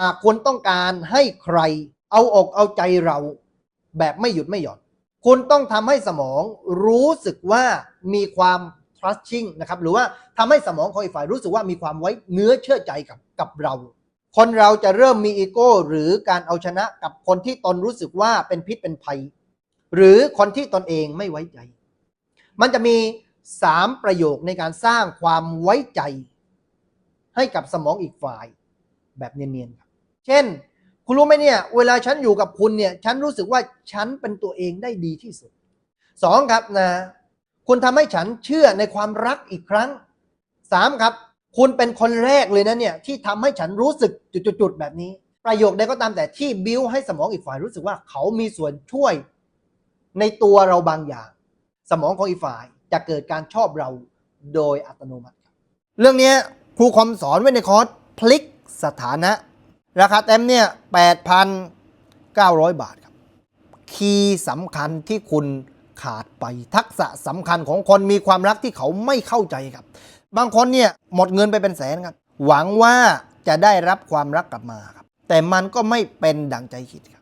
หากคุณต้องการให้ใครเอาอกเอาใจเรา แบบไม่หยุดไม่หย่อน คุณต้องทำให้สมองรู้สึกว่ามีความ trusting นะครับ หรือว่าทำให้สมองของอีกฝ่ายรู้สึกว่ามีความไว้เนื้อเชื่อใจกับกับเรา คนเราจะเริ่มมีอีโก้หรือการเอาชนะกับคนที่ตนรู้สึกว่าเป็นพิษเป็นภัย หรือคนที่ตนเองไม่ไว้ใจ มันจะมีสามประโยคในการสร้างความไว้ใจ ให้กับสมองอีกฝ่าย แบบเนียนๆครับ เช่น คุณรู้ไหมเนี่ย เวลาฉันอยู่กับคุณเนี่ย ฉันรู้สึกว่าฉันเป็นตัวเองได้ดีที่สุดสองครับนะ คุณทำให้ฉันเชื่อในความรักอีกครั้งสามครับ คุณเป็นคนแรกเลยนะเนี่ยที่ทำให้ฉันรู้สึกจุดๆแบบนี้ ประโยคใดก็ตามแต่ที่บิ้วให้สมองอีกฝ่ายรู้สึกว่าเขามีส่วนช่วยในตัวเราบางอย่าง สมองของอีกฝ่ายจะเกิดการชอบเราโดยอัตโนมัติ เรื่องนี้ครูคอมสอนไว้ในคอร์สพลิก สถานะ ราคาเต็มเนี่ย 8,900 บาทครับ คีย์สำคัญที่คุณขาดไปทักษะสำคัญของคนมีความรักที่เขาไม่เข้าใจครับ บางคนเนี่ยหมดเงินไปเป็นแสนครับ หวังว่าจะได้รับความรักกลับมาครับ แต่มันก็ไม่เป็นดังใจคิดครับ